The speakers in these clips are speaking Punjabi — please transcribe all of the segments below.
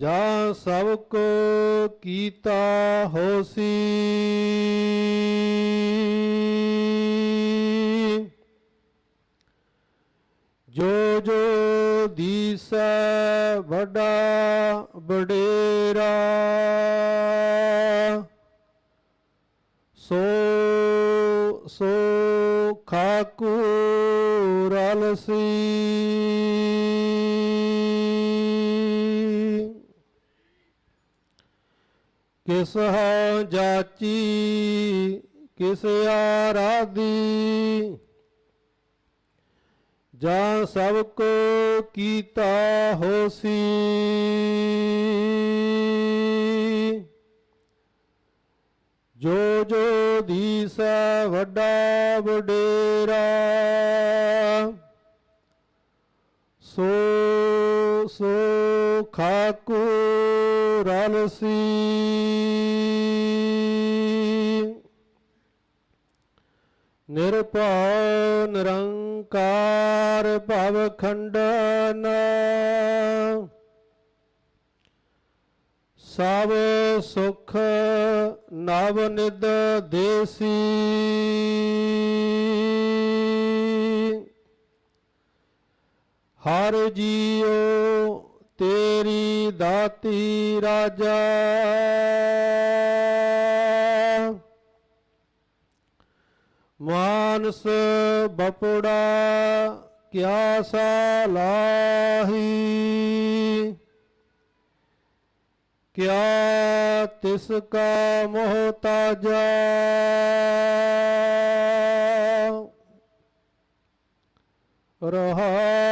ਜਾ ਸਭ ਕੋ ਕੀਤਾ ਹੋਸੀ। ਜੋ ਜੋ ਦੀਸੈ ਵੱਡਾ ਵਡੇਰਾ ਸੋ ਸੋ ਖਾਕੂ ਰਲਸੀ। ਕਿਸ ਹੋ ਜਾਚੀ, ਕਿਸ ਆਰਾਦੀ ਜਾਂ ਸਭ ਕੋ ਕੀਤਾ ਹੋਸੀ? ਜੋ ਜੋ ਦੀਸੈ ਵੱਡਾ ਵਡੇਰਾ, ਸੋ ਸੋ ਖਾਕੂ ਰਲਸੀ ਨਿਰਭਉ ਨਿਰੰਕਾਰ ਭਵ ਖੰਡਨ ਸਭ ਸੁਖ ਨਵ ਨਿਦ ਦੇਸੀ ਹਰ ਜੀਉ ਦਾਤੀ ਰਾਜਾ। ਮਾਨਸ ਬਪੜਾ ਕਿਆ ਸਾਲਾਹੀ। ਕਿਆ ਤਿਸ ਕਾ ਮੋਹਤਾਜਾ ਰਹਾਉ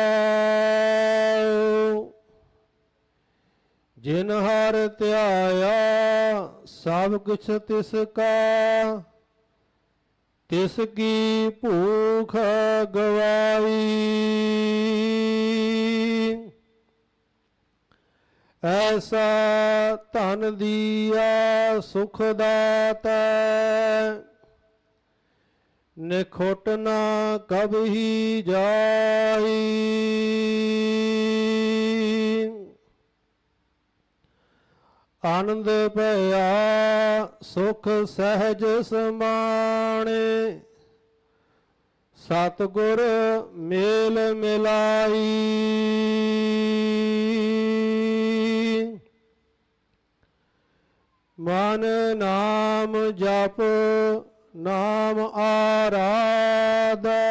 ਧਿਆਇਆ ਸਭ ਕੁਛ ਤਿਸ ਕਾ। ਤਿਸ ਕੀ ਭੂਖ ਗਵਾਈ। ਐਸਾ ਧਨ ਦੀਆ ਸੁਖ ਦਾਤੈ ਨਿਖੋਟ ਨਾ ਕਬਹੀ ਜਾਈ। ਆਨੰਦ ਭਇਆ, ਸੁਖ ਸਹਿਜ ਸਮਾਣੇ। ਸਤਗੁਰ ਮੇਲ ਮਿਲਾਈ। ਮਨ ਨਾਮ ਜਪ, ਨਾਮ ਆਰਾਧਾ।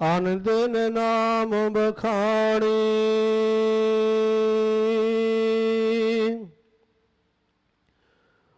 ਅਨ ਦਿਨ ਨਾਮ ਬਖਾਣੀ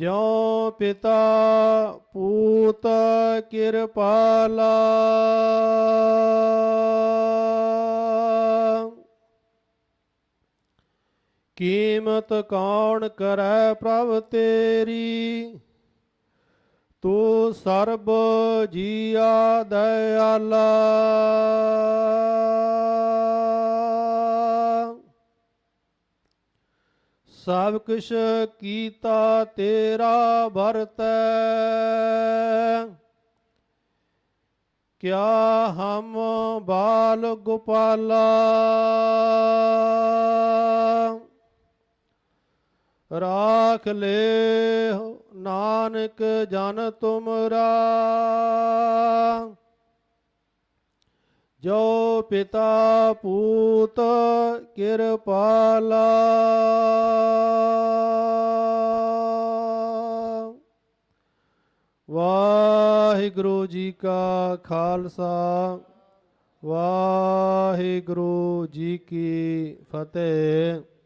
ਜਿਉ ਪਿਤਾ ਪੂਤ ਕਿਰਪਾਲਾ। ਕੀਮਤ ਕੌਣ ਕਰੈ ਪ੍ਰਭ ਤੇਰੀ? ਤੂੰ ਸਰਬ ਜੀਆ ਦਇਆਲਾ। ਸਭ ਕੁਛ ਕੀਤਾ ਤੇਰਾ ਵਰਤੈ। ਕਿਆ ਹਮ ਬਾਲ ਗੋਪਾਲਾ। ਰਾਖ ਲੈ ਨਾਨਕ ਜਨ ਤੁਮਰਾ। ਜੋ ਪਿਤਾ ਪੂਤ ਕਿਰਪਾਲਾ। ਵਾਹਿਗੁਰੂ ਜੀ ਕਾ ਖਾਲਸਾ ਵਾਹਿਗੁਰੂ ਜੀ ਕੀ ਫਤਿਹ।